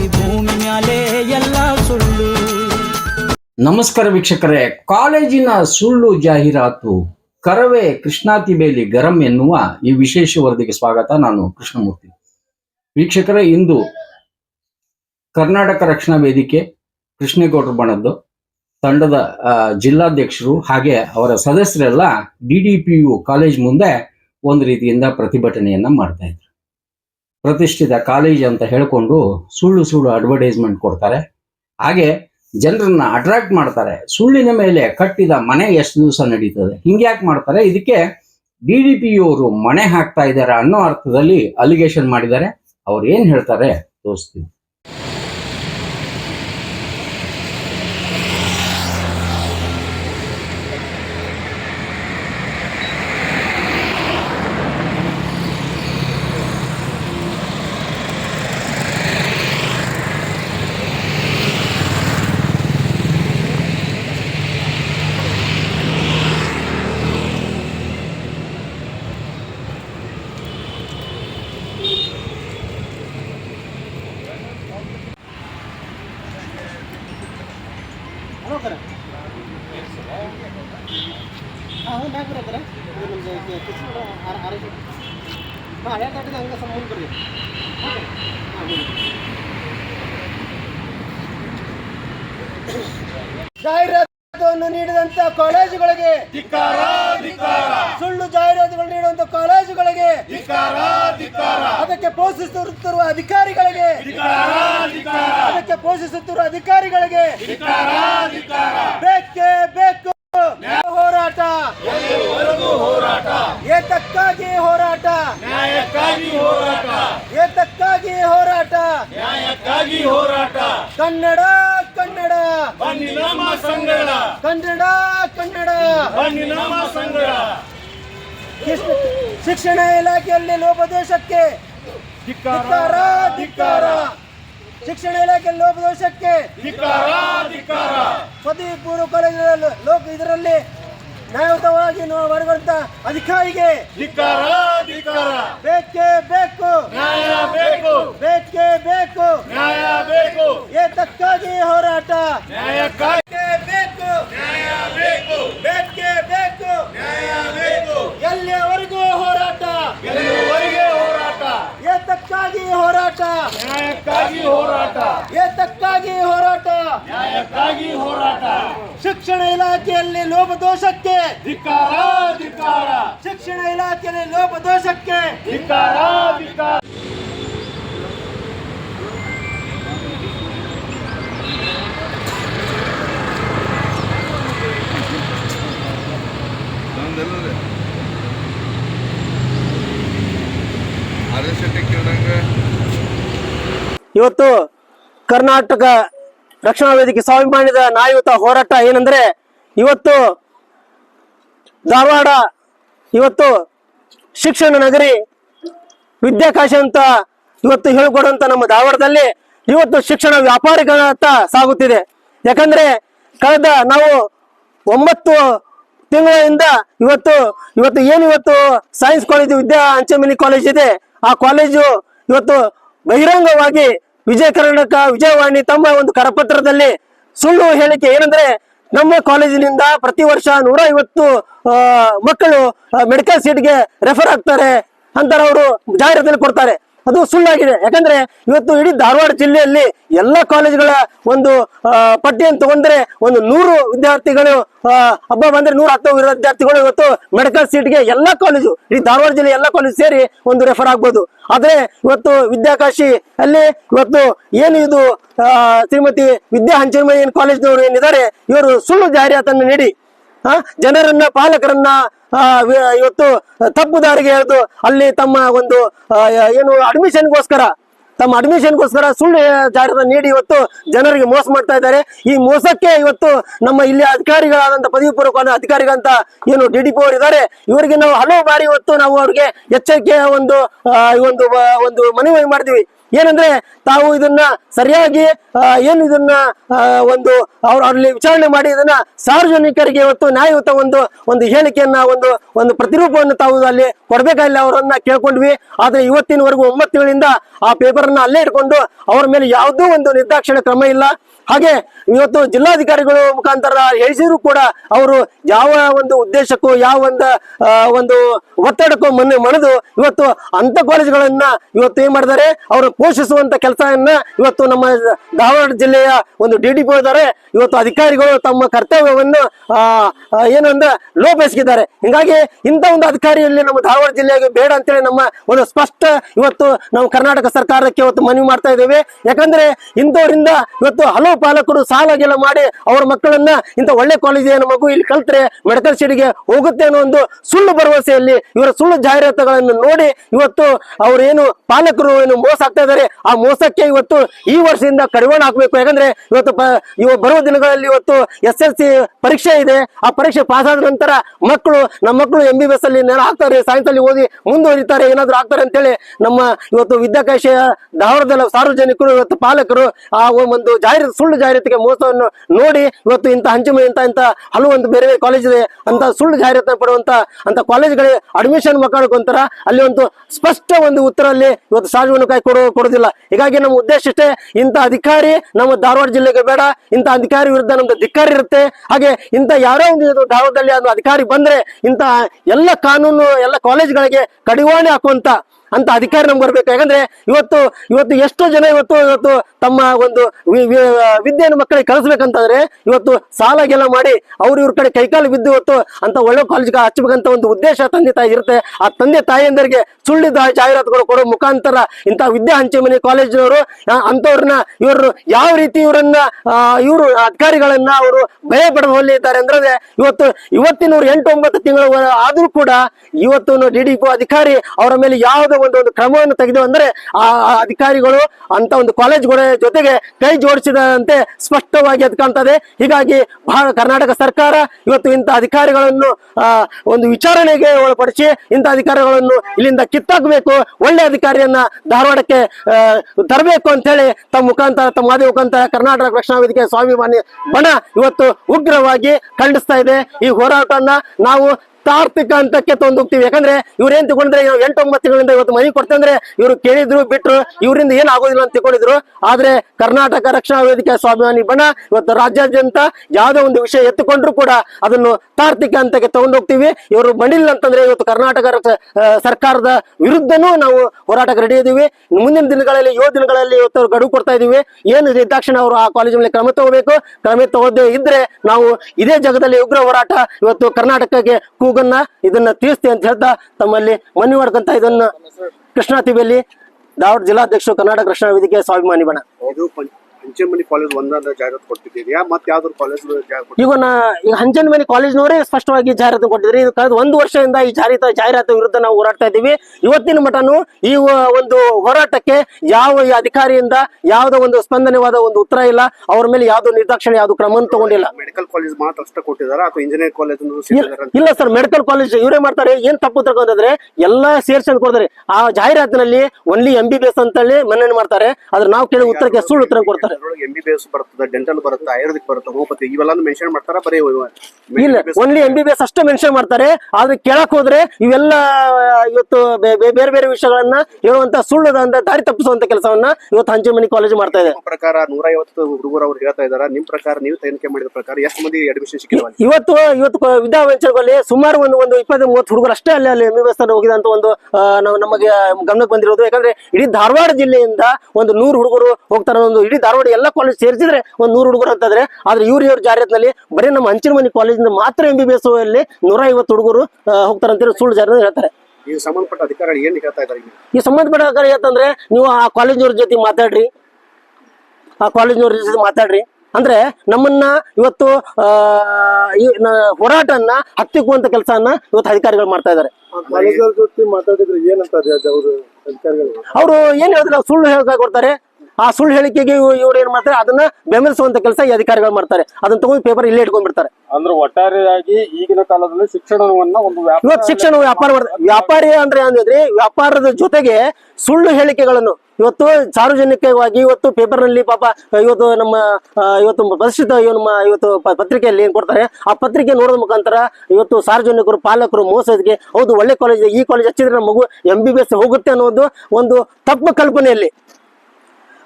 ಈ ಎಲ್ಲ ನಮಸ್ಕಾರ ವೀಕ್ಷಕರೇ. ಕಾಲೇಜಿನ ಸುಳ್ಳು ಜಾಹೀರಾತು, ಕರವೇ ಕೃಷ್ಣಾತಿಬೇಲಿ ಗರಂ ಎನ್ನುವ ಈ ವಿಶೇಷ ವರದಿಗೆ ಸ್ವಾಗತ. ನಾನು ಕೃಷ್ಣಮೂರ್ತಿ. ವೀಕ್ಷಕರೇ, ಇಂದು ಕರ್ನಾಟಕ ರಕ್ಷಣಾ ವೇದಿಕೆ, ಕೃಷ್ಣೇಗೌಡರ ಬಣದ್ದು, ತಂಡದ ಜಿಲ್ಲಾಧ್ಯಕ್ಷರು ಹಾಗೆ ಅವರ ಸದಸ್ಯರೆಲ್ಲ ಡಿಡಿಪಿಯು ಕಾಲೇಜ್ ಮುಂದೆ ಒಂದು ರೀತಿಯಿಂದ ಪ್ರತಿಭಟನೆಯನ್ನ ಮಾಡ್ತಾ ಇದ್ರು. ಪ್ರತಿಷ್ಠಿತ ಕಾಲೇಜ್ ಅಂತ ಹೇಳ್ಕೊಂಡು ಸುಳ್ಳು ಸುಳ್ಳು ಅಡ್ವರ್ಟೈಸ್ಮೆಂಟ್ ಕೊಡ್ತಾರೆ. ಹಾಗೆ ಜನರನ್ನ ಅಟ್ರಾಕ್ಟ್ ಮಾಡ್ತಾರೆ. ಸುಳ್ಳಿನ ಮೇಲೆ ಕಟ್ಟಿದ ಮನೆ ಎಷ್ಟು ದಿವಸ ನಡೀತದೆ? ಹಿಂಗ್ಯಾಕ್ ಮಾಡ್ತಾರೆ? ಇದಕ್ಕೆ ಡಿ ಡಿ ಪಿ ಅವರು ಮಣೆ ಹಾಕ್ತಾ ಇದ್ದಾರೆ ಅನ್ನೋ ಅರ್ಥದಲ್ಲಿ ಅಲಿಗೇಷನ್ ಮಾಡಿದ್ದಾರೆ. ಅವ್ರು ಏನು ಹೇಳ್ತಾರೆ? ತೋರಿಸ್ತೀವಿ ಹಲೋ ಕರ ಹಾಂ ಹ್ಞೂ ಬ್ಯಾಂಕ್ ಬ್ರೋಕರ? ಇದು ಆರೋಗ್ಯ ಹಾಂ ಹಳೆ ದಾಟಿದ ಹಂಗೆ ಸ್ವಲ್ಪ ಮುಂದೆ ಬರ್ರಿ. ನೀಡಿದಂತ ಕಾಲೇಜುಗಳಿಗೆ ಸುಳ್ಳು ಜಾಹೀರಾತುಗಳು ನೀಡುವಂತ ಕಾಲೇಜುಗಳಿಗೆ ಅದಕ್ಕೆ ಪೋಷಿಸುತ್ತಿರುವ ಅಧಿಕಾರಿಗಳಿಗೆ. ಅದಕ್ಕೆ ಪೋಷಿಸುತ್ತಿರುವ ಅಧಿಕಾರಿಗಳಿಗೆ. ಬೇಕೇ ಬೇಕು. ಹೋರಾಟ. ಏತಕ್ಕಾಗಿ ಹೋರಾಟ? ಏತಕ್ಕಾಗಿ ಹೋರಾಟ? ಹೋರಾಟ. ಕನ್ನಡ ಕನ್ನಡ. ಬನ್ನಿ ನಮ್ಮ ಸಂಗಡ. ಕನ್ನಡ ಕನ್ನಡ. ಬನ್ನಿ ನಮ್ಮ ಸಂಗಡ. ಶಿಕ್ಷಣ ಇಲಾಖೆಯಲ್ಲಿ ಲೋಪದೋಷಕ್ಕೆ? ಧಿಕ್ಕಾರ ಧಿಕ್ಕಾರ ಶಿಕ್ಷಣ ಇಲಾಖೆ ಲೋಪದೋಷಕ್ಕೆ? ಪದವಿ ಪೂರ್ವ ಕಾಲೇಜಿನಲ್ಲಿ ಲೋಕ ಇದರಲ್ಲಿ ನ್ಯಾಯಯುತವಾಗಿ ಮಾಡುವಂತ ಅಧಿಕಾರಿಗೆ ಬೇಕೇ ಬೇಕು. ನ್ಯಾಯ ಬೇಕು. ಬೇಕೇ ಬೇಕು. ನ್ಯಾಯ ಬೇಕು. ಏತಕ್ಕಾಗಿ ಹೋರಾಟ? ನ್ಯಾಯಕ್ಕಾಗಿ. ಬೇಕು ನ್ಯಾಯ ಬೇಕು ಬೇಕು ಎಲ್ಲಿಯವರೆಗೂ ಹೋರಾಟ? ಗೆಲ್ಲುವವರೆಗೆ ಹೋರಾಟ? ಏತಕ್ಕಾಗಿ ಹೋರಾಟ? ನ್ಯಾಯಕ್ಕಾಗಿ ಹೋರಾಟ? ಏತಕ್ಕಾಗಿ ಹೋರಾಟ? ನ್ಯಾಯಕ್ಕಾಗಿ ಹೋರಾಟ? ಶಿಕ್ಷಣ ಇಲಾಖೆಯಲ್ಲಿ ಲೋಪದೋಷಕ್ಕೆ? ಧಿಕ್ಕಾರ ಧಿಕ್ಕಾರ? ಶಿಕ್ಷಣ ಇಲಾಖೆಯಲ್ಲಿ ಲೋಪದೋಷಕ್ಕೆ? ಧಿಕ್ಕಾರ ಧಿಕ್ಕಾರ? ಇವತ್ತು ಕರ್ನಾಟಕ ರಕ್ಷಣಾ ವೇದಿಕೆ ಸ್ವಾಭಿಮಾನದ ನಾಯುತ ಹೋರಾಟ ಏನಂದ್ರೆ ಇವತ್ತು ಧಾರವಾಡ, ಇವತ್ತು ಶಿಕ್ಷಣ ನಗರಿ, ವಿದ್ಯಾಕಾಶ ಅಂತ ಇವತ್ತು ಹೇಳಿಕೊಡುವಂತ ನಮ್ಮ ಧಾರವಾಡದಲ್ಲಿ ಇವತ್ತು ಶಿಕ್ಷಣ ವ್ಯಾಪಾರಿಗಳತ್ತ ಸಾಗುತ್ತಿದೆ. ಯಾಕಂದ್ರೆ ಕಳೆದ ನಾವು ಒಂಬತ್ತು ತಿಂಗಳಿಂದ ಇವತ್ತು ಇವತ್ತು ಏನು ಇವತ್ತು ಸೈನ್ಸ್ ಕಾಲೇಜು ವಿದ್ಯಾ ಅಂಚೆಮಿಲಿ ಕಾಲೇಜ್ ಇದೆ. ಆ ಕಾಲೇಜು ಇವತ್ತು ಬಹಿರಂಗವಾಗಿ ವಿಜಯ ಕರ್ನಾಟಕ, ವಿಜಯವಾಣಿ ತಮ್ಮ ಒಂದು ಕರಪತ್ರದಲ್ಲಿ ಸುಳ್ಳು ಹೇಳಿಕೆ ಏನಂದ್ರೆ, ನಮ್ಮ ಕಾಲೇಜಿನಿಂದ ಪ್ರತಿ ವರ್ಷ ನೂರ ಐವತ್ತು ಮಕ್ಕಳು ಮೆಡಿಕಲ್ ಸೀಟ್ಗೆ ರೆಫರ್ ಆಗ್ತಾರೆ ಅಂತ ಅವರು ಜಾಹೀರಾತಲ್ಲಿ ಕೊಡ್ತಾರೆ. ಅದು ಸುಳ್ಳಾಗಿದೆ. ಯಾಕಂದ್ರೆ ಇವತ್ತು ಇಡೀ ಧಾರವಾಡ ಜಿಲ್ಲೆಯಲ್ಲಿ ಎಲ್ಲ ಕಾಲೇಜುಗಳ ಒಂದು ಪಟ್ಟಿಯನ್ನು ತಗೊಂಡ್ರೆ ಒಂದು ನೂರು ವಿದ್ಯಾರ್ಥಿಗಳು ಹಬ್ಬ ಬಂದ್ರೆ ನೂರ ಹತ್ತು ವಿದ್ಯಾರ್ಥಿಗಳು ಇವತ್ತು ಮೆಡಿಕಲ್ ಸೀಟ್ಗೆ ಎಲ್ಲ ಕಾಲೇಜು, ಇಡೀ ಧಾರವಾಡ ಜಿಲ್ಲೆ ಎಲ್ಲ ಕಾಲೇಜು ಸೇರಿ ಒಂದು ರೆಫರ್ ಆಗ್ಬೋದು. ಆದ್ರೆ ಇವತ್ತು ವಿದ್ಯಾಕಾಶಿ ಅಲ್ಲಿ ಇವತ್ತು ಏನು ಇದು ಶ್ರೀಮತಿ ವಿದ್ಯಾ ಹಂಚನಮಯ್ಯ ಕಾಲೇಜ್ನವರು ಏನಿದ್ದಾರೆ, ಇವರು ಸುಳ್ಳು ಜಾಹೀರಾತನ್ನು ನೀಡಿ ಆ, ಜನರನ್ನ ಪಾಲಕರನ್ನ ಇವತ್ತು ತಪ್ಪು ದಾರಿಗೆ ಎಳೆದು ಅಲ್ಲಿ ತಮ್ಮ ಒಂದು ಏನು ಅಡ್ಮಿಷನ್ಗೋಸ್ಕರ ತಮ್ಮ ಅಡ್ಮಿಷನ್ಗೋಸ್ಕರ ಸುಳ್ಳು ಜಾಹೀರಾತು ನೀಡಿ ಇವತ್ತು ಜನರಿಗೆ ಮೋಸ ಮಾಡ್ತಾ ಇದ್ದಾರೆ. ಈ ಮೋಸಕ್ಕೆ ಇವತ್ತು ನಮ್ಮ ಇಲ್ಲಿ ಅಧಿಕಾರಿಗಳಾದಂತ ಪದವಿ ಪೂರ್ವ ಕಾಲೇಜು ಅಧಿಕಾರಿಗಳಂತ ಏನು ಡಿ ಡಿ ಇದ್ದಾರೆ. ಇವರಿಗೆ ನಾವು ಹಲವು ಬಾರಿ ಇವತ್ತು ನಾವು ಅವ್ರಿಗೆ ಎಚ್ಚರಿಕೆಯ ಒಂದು ಒಂದು ಒಂದು ಮನವಿ ಮಾಡಿದ್ವಿ ಏನಂದ್ರೆ ತಾವು ಇದನ್ನ ಸರಿಯಾಗಿ ಏನು ಇದನ್ನ ಒಂದು ಅವ್ರ ಅಲ್ಲಿ ವಿಚಾರಣೆ ಮಾಡಿ ಇದನ್ನ ಸಾರ್ವಜನಿಕರಿಗೆ ಇವತ್ತು ನ್ಯಾಯಯುತ ಒಂದು ಒಂದು ಹೇಳಿಕೆಯನ್ನ, ಒಂದು ಒಂದು ಪ್ರತಿರೂಪವನ್ನು ತಾವು ಅಲ್ಲಿ ಕೊಡ್ಬೇಕಾಗಿಲ್ಲ ಅವರನ್ನ ಕೇಳ್ಕೊಂಡ್ವಿ. ಆದ್ರೆ ಇವತ್ತಿನವರೆಗೂ ಒಂಬತ್ತು ತಿಂಗಳಿಂದ ಆ ಪೇಪರ್ ಅಲ್ಲೇ ಇಟ್ಕೊಂಡು ಅವರ ಮೇಲೆ ಯಾವುದೂ ಒಂದು ನಿರ್ದಾಕ್ಷಿಣ್ಯ ಕ್ರಮ ಇಲ್ಲ. ಹಾಗೆ ಇವತ್ತು ಜಿಲ್ಲಾಧಿಕಾರಿಗಳು ಮುಖಾಂತರ ಹೇಳಿದ್ರು ಕೂಡ ಅವರು ಯಾವ ಒಂದು ಉದ್ದೇಶಕ್ಕೂ ಯಾವ ಒಂದು ಒಂದು ಒತ್ತಡಕ್ಕೂ ಮನೆ ಮಣದು ಇವತ್ತು ಅಂತ ಕಾಲೇಜುಗಳನ್ನ ಇವತ್ತು ಏನ್ ಮಾಡಿದ್ದಾರೆ ಅವರು ಪೋಷಿಸುವಂತ ಕೆಲಸವನ್ನ ಇವತ್ತು ನಮ್ಮ ಧಾರವಾಡ ಜಿಲ್ಲೆಯ ಒಂದು ಡಿ ಡಿ ಇವತ್ತು ಅಧಿಕಾರಿಗಳು ತಮ್ಮ ಕರ್ತವ್ಯವನ್ನು ಆ, ಆ, ಏನು ಅಂದ್ರೆ ಲೋಪಿಸಿದ್ದಾರೆ ಹಿಂಗಾಗಿ ಇಂಥ ಒಂದು ಅಧಿಕಾರಿಯಲ್ಲಿ ನಮ್ಮ ಧಾರವಾಡ ಜಿಲ್ಲೆಗೆ ಬೇಡ ಅಂತೇಳಿ ನಮ್ಮ ಒಂದು ಸ್ಪಷ್ಟ ಇವತ್ತು ನಾವು ಕರ್ನಾಟಕ ಸರ್ಕಾರಕ್ಕೆ ಇವತ್ತು ಮನವಿ ಮಾಡ್ತಾ ಇದ್ದೇವೆ. ಯಾಕಂದ್ರೆ ಇಂಥವರಿಂದ ಇವತ್ತು ಹಲವು ಪಾಲಕರು ಸಾಲಗೆಲ್ಲ ಮಾಡಿ ಅವ್ರ ಮಕ್ಕಳನ್ನ ಇಂಥ ಒಳ್ಳೆ ಕಾಲೇಜಿನ ಮಗು ಇಲ್ಲಿ ಕಲ್ತ್ರೆ ಮೆಡಿಕಲ್ ಸೀಡಿಗೆ ಹೋಗುತ್ತೆ ಅನ್ನೋ ಒಂದು ಸುಳ್ಳು ಭರವಸೆಯಲ್ಲಿ ಇವರ ಸುಳ್ಳು ಜಾಹೀರಾತುಗಳನ್ನು ನೋಡಿ ಇವತ್ತು ಅವರೇನು ಪಾಲಕರು ಏನು ಮೋಸ ಆಗ್ತಾ ಇದ್ದಾರೆ ಆ ಮೋಸಕ್ಕೆ ಇವತ್ತು ಈ ವರ್ಷದಿಂದ ಕಡಿವಾಣ ಹಾಕಬೇಕು. ಯಾಕಂದ್ರೆ ಇವತ್ತು ಇವ ಬರುವ ದಿನಗಳಲ್ಲಿ ಇವತ್ತು ಎಸ್ ಎಲ್ ಸಿ ಪರೀಕ್ಷೆ ಇದೆ. ಆ ಪರೀಕ್ಷೆ ಪಾಸ್ ಆದ ನಂತರ ಮಕ್ಕಳು, ನಮ್ಮ ಮಕ್ಕಳು ಎಂ ಬಿ ಬಿ ಎಸ್ ಅಲ್ಲಿ ನೆಲ ಹಾಕ್ತಾರೆ ಸೈನ್ಸ್ ಅಲ್ಲಿ ಓದಿ ಮುಂದುವರಿತಾರೆ, ಏನಾದ್ರು ಆಗ್ತಾರೆ ಅಂತೇಳಿ ನಮ್ಮ ಇವತ್ತು ವಿದ್ಯಾಕಾಶೆಯ ಧಾರವಾಡದ ಸಾರ್ವಜನಿಕರು, ಇವತ್ತು ಪಾಲಕರು ಆ ಒಂದು ಜಾಹೀರಾತು ಸುಳ್ಳು ಜಾಹೀರಾತಿಗೆ ಮೋಸವನ್ನು ನೋಡಿ ಇವತ್ತು ಇಂಥ ಹಂಚುಮ ಇಂತ ಇಂತ ಹಲವು ಒಂದು ಬೇರೆ ಬೇರೆ ಕಾಲೇಜ್ ಇದೆ ಅಂತ ಸುಳ್ಳು ಜಾಹೀರಾತನ್ನು ಪಡುವಂತ ಅಂತ ಕಾಲೇಜ್ಗಳಿಗೆ ಅಡ್ಮಿಷನ್ ಮಕ್ಕಳಕ್ಕೊಂತರ ಅಲ್ಲಿ ಒಂದು ಸ್ಪಷ್ಟ ಒಂದು ಉತ್ತರ ಅಲ್ಲಿ ಇವತ್ತು ಸಾರ್ವಜನಿಕ ಕೈ ಕೊಡೋ ಕೊಡೋದಿಲ್ಲ. ಹೀಗಾಗಿ ನಮ್ಮ ಉದ್ದೇಶ ಇಷ್ಟೇ, ಇಂಥ ಅಧಿಕಾರಿ ನಮ್ಮ ಧಾರವಾಡ ಜಿಲ್ಲೆಗೆ ಬೇಡ, ಇಂಥ ಅಧಿಕಾರಿ ವಿರುದ್ಧ ನಮ್ದು ಧಿಕ್ಕಾರ ಇರುತ್ತೆ. ಹಾಗೆ ಇಂಥ ಯಾರೋ ಒಂದು ಧಾರವಾಡದಲ್ಲಿ ಅದು ಅಧಿಕಾರಿ ಬಂದ್ರೆ ಇಂಥ ಎಲ್ಲ ಕಾನೂನು ಎಲ್ಲ ಕಾಲೇಜ್ಗಳಿಗೆ ಕಡಿವಾಣಿ ಹಾಕುವಂತ ಅಂತ ಅಧಿಕಾರಿ ನಮ್ಗೆ ಬರ್ಬೇಕು. ಯಾಕಂದ್ರೆ ಇವತ್ತು ಇವತ್ತು ಎಷ್ಟೋ ಜನ ಇವತ್ತು ಇವತ್ತು ತಮ್ಮ ಒಂದು ವಿದ್ಯೆಯನ್ನು ಮಕ್ಕಳಿಗೆ ಕಳಿಸ್ಬೇಕಂತಂದ್ರೆ ಇವತ್ತು ಸಾಲಗೆಲ್ಲ ಮಾಡಿ ಅವ್ರ ಇವ್ರ ಕಡೆ ಕೈಕಾಲು ಬಿದ್ದು ಇವತ್ತು ಅಂತ ಒಳ್ಳೆ ಕಾಲೇಜ್ಗೆ ಹಚ್ಚಬೇಕಂತ ಒಂದು ಉದ್ದೇಶ ತಂದೆ ತಾಯಿ ಇರುತ್ತೆ. ಆ ತಂದೆ ತಾಯಿಯಂದರಿಗೆ ಸುಳ್ಳಿದ ಜಾಹೀರಾತುಗಳು ಕೊಡೋ ಮುಖಾಂತರ ಇಂಥ ವಿದ್ಯಾ ಹಂಚಿಮನಿ ಕಾಲೇಜಿನವರು ಅಂತವ್ರನ್ನ ಇವರು ಯಾವ ರೀತಿ ಇವರನ್ನ ಇವರು ಅಧಿಕಾರಿಗಳನ್ನ ಅವರು ಭಯ ಪಡೆದು ಹೊಲಿದ್ದಾರೆ ಅಂದ್ರೆ ಇವತ್ತು ಇವತ್ತಿನವ್ರು ಎಂಟು ಒಂಬತ್ತು ತಿಂಗಳು ಆದ್ರೂ ಕೂಡ ಇವತ್ತು ಡಿ ಡಿ ಅಧಿಕಾರಿ ಅವರ ಮೇಲೆ ಯಾವುದೋ ಒಂದು ಒಂದು ಕ್ರಮವನ್ನು ತೆಗೆದು ಅಂದರೆ ಆ ಅಧಿಕಾರಿಗಳು ಅಂತ ಒಂದು ಕಾಲೇಜ್ಗಳ ಜೊತೆಗೆ ಕೈ ಜೋಡಿಸಿದಂತೆ ಸ್ಪಷ್ಟವಾಗಿ ಅದು ಕಾಣ್ತದೆ. ಹೀಗಾಗಿ ಭಾರ ಕರ್ನಾಟಕ ಸರ್ಕಾರ ಇವತ್ತು ಇಂಥ ಅಧಿಕಾರಿಗಳನ್ನು ಒಂದು ವಿಚಾರಣೆಗೆ ಒಳಪಡಿಸಿ ಇಂಥ ಅಧಿಕಾರಿಗಳನ್ನು ಇಲ್ಲಿಂದ ಕಿತ್ತಾಕಬೇಕು, ಒಳ್ಳೆ ಅಧಿಕಾರಿಯನ್ನ ಧಾರವಾಡಕ್ಕೆ ತರಬೇಕು ಅಂತ ಹೇಳಿ ತಮ್ಮ ಮುಖಾಂತರ, ತಮ್ಮ ಮಾದಿ ಮುಖಾಂತರ ಕರ್ನಾಟಕ ರಕ್ಷಣಾ ವೇದಿಕೆ ಸ್ವಾಭಿಮಾನಿ ಬಣ ಇವತ್ತು ಉಗ್ರವಾಗಿ ಖಂಡಿಸ್ತಾ ಇದೆ. ಈ ಹೋರಾಟವನ್ನ ನಾವು ತಾರ್ತಿಕ ಹಂತಕ್ಕೆ ತಗೊಂಡು ಹೋಗ್ತೀವಿ ಯಾಕಂದ್ರೆ ಇವ್ರು ಏನ್ ತಗೊಂಡ್ರೆ ಎಂಟು ಒಂಬತ್ತು ತಿಂಗಳಿಂದ ಇವತ್ತು ಮನೆ ಕೊಡ್ತಂದ್ರೆ ಇವ್ರು ಕೇಳಿದ್ರು, ಬಿಟ್ರು, ಇವರಿಂದ ಏನ್ ಆಗೋದಿಲ್ಲ ಅಂತ ತಿಳ್ಕೊಂಡಿದ್ರು. ಆದ್ರೆ ಕರ್ನಾಟಕ ರಕ್ಷಣಾ ವೇದಿಕೆ ಸ್ವಾಭಿಮಾನಿ ಬಣ್ಣ, ಇವತ್ತು ರಾಜ್ಯಾದ್ಯಂತ ಯಾವುದೇ ಒಂದು ವಿಷಯ ಎತ್ತುಕೊಂಡ್ರು ಕೂಡ ಅದನ್ನು ತಾರ್ತಿಕ ಹಂತಕ್ಕೆ ತಗೊಂಡು ಹೋಗ್ತೀವಿ ಇವರು ಬಂದಿಲ್ಲ ಅಂತಂದ್ರೆ ಇವತ್ತು ಕರ್ನಾಟಕ ಸರ್ಕಾರದ ವಿರುದ್ಧನೂ ನಾವು ಹೋರಾಟಕ್ಕೆ ರೆಡಿ ಇದೀವಿ. ಮುಂದಿನ ದಿನಗಳಲ್ಲಿ ಯೋ ದಿನಗಳಲ್ಲಿ ಇವತ್ತು ಗಡುವು ಕೊಡ್ತಾ ಇದೀವಿ. ಏನು ತಕ್ಷಣ ಅವರು ಆ ಕಾಲೇಜ್ ಮೇಲೆ ಕ್ರಮ ತಗೋಬೇಕು? ಕ್ರಮ ತಗೋದೇ ಇದ್ರೆ ನಾವು ಇದೇ ಜಾಗದಲ್ಲಿ ಉಗ್ರ ಹೋರಾಟ ಇವತ್ತು ಕರ್ನಾಟಕಕ್ಕೆ ಕೂಗನ್ನ ಇದನ್ನ ತೀರಿಸ್ತಿ ಅಂತ ಹೇಳ್ತಾ ತಮ್ಮಲ್ಲಿ ಮನವಿ ಮಾಡ್ಕೊಂತ ಇದನ್ನ ಕೃಷ್ಣಾ ತಿಬೇಲಿ ಧಾರವಾಡ ಜಿಲ್ಲಾಧ್ಯಕ್ಷರು ಕರ್ನಾಟಕ ರಕ್ಷಣಾ ವೇದಿಕೆ ಸ್ವಾಭಿಮಾನಿ ಬಣ. ಪಂಚಮನಿ ಕಾಲೇಜ್ ಒಂದಾದ ಜಾಹೀರಾತು ಕೊಟ್ಟಿದ್ದೀರಾ. ಮತ್ತೆ ಯಾವ್ದಾದ್ರು ಕಾಲೇಜ್ ಈಗ ನಾ ಈಗ ಹಂಚನಮನೆ ಕಾಲೇಜ್ನವರೇ ಸ್ಪಷ್ಟವಾಗಿ ಜಾಹೀರಾತು ಕೊಟ್ಟಿದ್ರಿ ಇದು ಕಳೆದ ಒಂದು ವರ್ಷದಿಂದ ಈ ಜಾಹೀರಾತು ಜಾಹೀರಾತು ವಿರುದ್ಧ ನಾವು ಹೋರಾಡ್ತಾ ಇದ್ದೀವಿ. ಇವತ್ತಿನ ಮಟನು ಈ ಒಂದು ಹೋರಾಟಕ್ಕೆ ಯಾವ ಈ ಅಧಿಕಾರಿಯಿಂದ ಯಾವುದೋ ಒಂದು ಸ್ಪಂದನವಾದ ಒಂದು ಉತ್ತರ ಇಲ್ಲ. ಅವ್ರ ಮೇಲೆ ಯಾವ್ದು ನಿರ್ದಾಕ್ಷಣೆ ಯಾವ್ದು ಕ್ರಮ ತಗೊಂಡಿಲ್ಲ. ಮೆಡಿಕಲ್ ಕಾಲೇಜ್ ಮಾತ್ರ ಅಷ್ಟೇ ಕೊಟ್ಟಿದಾರಾ ಅಥವಾ ಇಂಜಿನಿಯರ್ ಕಾಲೇಜ್ ಇಲ್ಲ- ಸರ್ ಮೆಡಿಕಲ್ ಕಾಲೇಜ್ ಇವರೇ ಮಾಡ್ತಾರೆ. ಏನ್ ತಪ್ಪು ತಗೊಂಡ್ರೆ ಎಲ್ಲಾ ಸೇರ್ಸಂದ್ ಕೊಡ್ತಾರೆ. ಆ ಜಾಹೀರಾತಿನಲ್ಲಿ only M B B S ಅಂತೇಳಿ ಮನ್ನಣೆ ಮಾಡ್ತಾರೆ. ಆದ್ರೆ ನಾವು ಕೇಳಿ ಉತ್ತರಕ್ಕೆ ಸುಳ್ಳು ಉತ್ತರ ಕೊಡ್ತಾರೆ. ಎಂ ಬಿ ಬಿ ಎಸ್ ಬರ್ತದೆ ಡೆಂಟಲ್ ಬರುತ್ತೆ ಆಯುರ್ವೇದಿಕ್ ಬರುತ್ತೆ ಹೋಗುತ್ತೆ ಇವೆಲ್ಲ ಮೆನ್ಷನ್ ಮಾಡ್ತಾರೆ ಬರೀ ಇಲ್ಲ only M B B S ಅಷ್ಟೇ ಮೆನ್ಷನ್ ಮಾಡ್ತಾರೆ. ಆದ್ರೆ ಕೇಳಕ್ ಹೋದ್ರೆ ಇವೆಲ್ಲ ಇವತ್ತು ಬೇರೆ ಬೇರೆ ವಿಷಯಗಳನ್ನ ಹೇಳುವಂತ ಸುಳ್ಳು ದಾರಿ ತಪ್ಪಿಸುವಂತ ಕೆಲಸವನ್ನ ಇವತ್ತು ಹಂಚಿಮನಿ ಕಾಲೇಜ್ ಮಾಡ್ತಾ ಇದೆ. ಪ್ರಕಾರ ನೂರ ಐವತ್ತು ಹುಡುಗರು ಅವ್ರು ಹೇಳ್ತಾ ಇದಾರೆ? ನಿಮ್ ಪ್ರಕಾರ ನೀವು ತನಿಖೆ ಮಾಡಿದ ಪ್ರಕಾರ ಎಷ್ಟು ಮಂದಿ ಅಡ್ಮಿಷನ್ ಸಿಕ್ಕಿಲ್ಲ ಇವತ್ತು ಇವತ್ತು ವಿದ್ಯಾವಂಚರಲ್ಲಿ ಸುಮಾರು ಒಂದು ಒಂದು ಇಪ್ಪತ್ತು ಮೂವತ್ತು ಹುಡುಗರು ಅಷ್ಟೇ ಅಲ್ಲಿ ಅಲ್ಲಿ ಎಂ ಬಿ ಬಿ ಎಸ್ ಹೋಗಿದಂತ ಒಂದು ನಾವು ನಮಗೆ ಗಮನಕ್ಕೆ ಬಂದಿರೋದು. ಯಾಕಂದ್ರೆ ಇಡೀ ಧಾರವಾಡ ಜಿಲ್ಲೆಯಿಂದ ಒಂದು ನೂರು ಹುಡುಗರು ಹೋಗ್ತಾರೆ ಒಂದು ಇಡೀ ಧಾರವಾಡ ಎಲ್ಲ ಕಾಲೇಜ್ ಸೇರಿಸಿದ್ರೆ ಒಂದು ನೂರು ಹುಡುಗರು ಅಂತಂದ್ರೆ ಆದ್ರೆ ಇವ್ರ ಇವ್ರ ಜಾರಿಯತ್ನಲ್ಲಿ ಬರೀ ನಮ್ಮ ಹಂಚಿನಮನಿ ಕಾಲೇಜಿಂದ ಮಾತ್ರ ಎಂ ಬಿ ಬಿ ಎಸ್ ಅಲ್ಲಿ ನೂರ ಐವತ್ತು ಹುಡುಗರು ಹೋಗ್ತಾರಂತ ಸುಳ್ಳು ಜನ ಹೇಳ್ತಾರೆ. ಈಗ ಸಂಬಂಧಪಟ್ಟ ಅಧಿಕಾರಿಗಳು ಏನ್ ಹೇಳ್ತಾ ಇದ್ದಾರೆ? ಈ ಸಂಬಂಧಪಟ್ಟ ಅಧಿಕಾರಿ ಯಾಕಂದ್ರೆ ನೀವು ಆ ಕಾಲೇಜಿನವ್ರ ಜೊತೆ ಮಾತಾಡ್ರಿ. ಆ ಕಾಲೇಜಿನವ್ರ ಜೊತೆ ಮಾತಾಡ್ರಿ. ಅಂದ್ರೆ ನಮ್ಮನ್ನ ಇವತ್ತು ಈ ಹೋರಾಟನ್ನ ಹತ್ತಿಕ್ಕುವಂತ ಕೆಲಸವನ್ನ ಇವತ್ತು ಅಧಿಕಾರಿಗಳು ಮಾಡ್ತಾ ಇದ್ದಾರೆ. ಜೊತೆ ಮಾತಾಡಿದ್ರೆ ಏನಂತ ಅವರು ಏನ್ ಹೇಳ್ತಾರೆ? ಸುಳ್ಳು ಹೇಳ್ತಾ ಕೊಡ್ತಾರೆ. ಆ ಸುಳ್ಳು ಹೇಳಿಕೆಗೆ ಇವ್- ಇವ್ರು ಏನ್ ಮಾಡ್ತಾರೆ? ಅದನ್ನ ಬೆಂಬಲಿಸುವಂತ ಕೆಲಸ ಈ ಅಧಿಕಾರಿಗಳು ಮಾಡ್ತಾರೆ. ಅದನ್ನ ತಗೊಂಡು ಪೇಪರ್ ಇಲ್ಲೇ ಇಟ್ಕೊಂಡ್ಬಿಡ್ತಾರೆ. ಅಂದ್ರೆ ಒಟ್ಟಾರೆಯಾಗಿ ಈಗಿನ ಕಾಲದಲ್ಲಿ ಶಿಕ್ಷಣವನ್ನ ಒಂದು ವ್ಯಾಪಾರ ಇವತ್ತು ಶಿಕ್ಷಣ ವ್ಯಾಪಾರ ಮಾಡ್ತಾರೆ. ವ್ಯಾಪಾರಿ ಅಂದ್ರೆ ಅಂದ್ರೆ ವ್ಯಾಪಾರದ ಜೊತೆಗೆ ಸುಳ್ಳು ಹೇಳಿಕೆಗಳನ್ನು. ಇವತ್ತು ಸಾರ್ವಜನಿಕವಾಗಿ ಇವತ್ತು ಪೇಪರ್ನಲ್ಲಿ ಪಾಪ ಇವತ್ತು ನಮ್ಮ ಇವತ್ತು ಪ್ರತಿಷ್ಠಿತ ಇವ್ ನಮ್ಮ ಇವತ್ತು ಪತ್ರಿಕೆಯಲ್ಲಿ ಏನ್ ಕೊಡ್ತಾರೆ? ಆ ಪತ್ರಿಕೆ ನೋಡೋದ ಮುಖಾಂತರ ಇವತ್ತು ಸಾರ್ವಜನಿಕರು ಪಾಲಕರು ಮೋಸದಿಗೆ ಹೌದು ಒಳ್ಳೆ ಕಾಲೇಜ್ ಈ ಕಾಲೇಜ್ ಹಚ್ಚಿದ್ರೆ ನಮ್ಮ ಮಗು ಎಂ ಬಿ ಬಿ ಎಸ್ ಹೋಗುತ್ತೆ ಅನ್ನೋದು ಒಂದು ತಪ್ಪು ಕಲ್ಪನೆಯಲ್ಲಿ.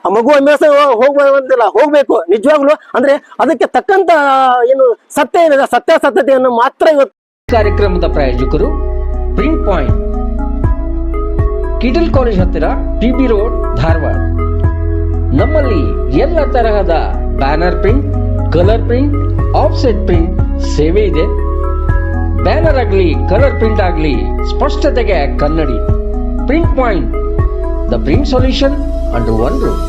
ಆ ಮಗು ಅಭ್ಯಾಸ ಹೋಗುವಂತಿಲ್ಲ ಹೋಗ್ಬೇಕು, ನಿಜವಾಗ್ಲು? ಅಂದ್ರೆ ಅದಕ್ಕೆ ತಕ್ಕಂತ ಏನು ಸತ್ಯ ಏನಿದೆ ಸತ್ಯಾಸತ್ಯತೆಯನ್ನು ಮಾತ್ರ ಇವತ್ತು ಕಾರ್ಯಕ್ರಮದ ಪ್ರಾಯೋಜಕರು ಪ್ರಿಂಟ್ ಪಾಯಿಂಟ್ ಕಿಟಲ್ ಕಾಲೇಜ್ ಹತ್ತಿರ ಪಿ ಬಿ ರೋಡ್ ಧಾರವಾಡ. ನಮ್ಮಲ್ಲಿ ಎಲ್ಲ ತರಹದ banner print colour print offset print ಸೇವೆ ಇದೆ. ಬ್ಯಾನರ್ ಆಗಲಿ ಕಲರ್ ಪ್ರಿಂಟ್ ಆಗಲಿ ಸ್ಪಷ್ಟತೆಗೆ ಕನ್ನಡಿ. Print point the print solution under one room